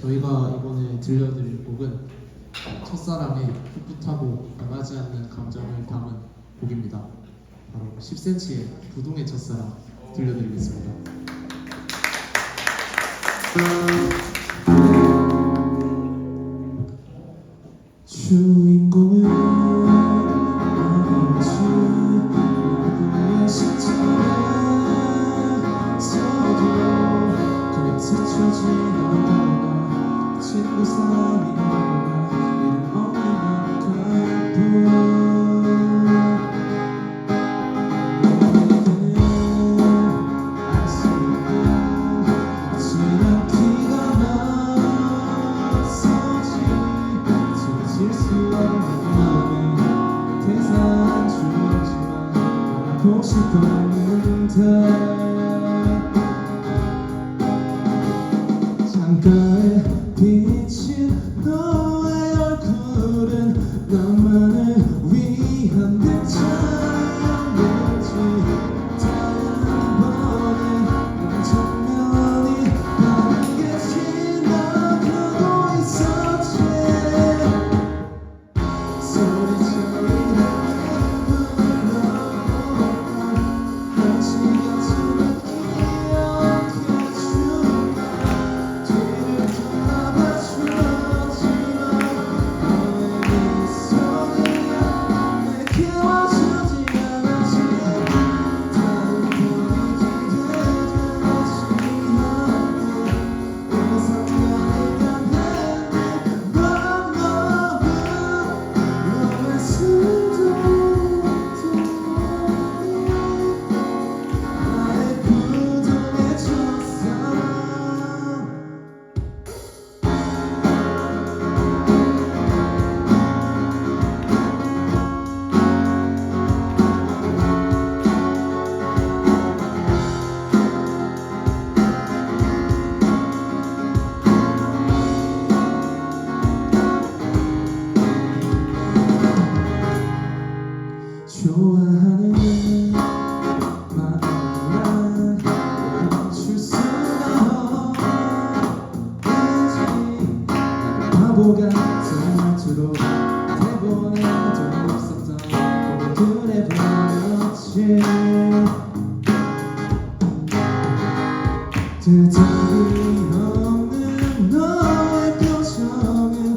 저희가 이번에 들려드릴 곡은 첫사랑의 풋풋하고 변하지 않는 감정을 담은 곡입니다. 바로 10cm의 부동의 첫사랑 들려드리겠습니다. 주인공은 ใช่ก่อนเธอ 없이 대답이 없는 너의 표정은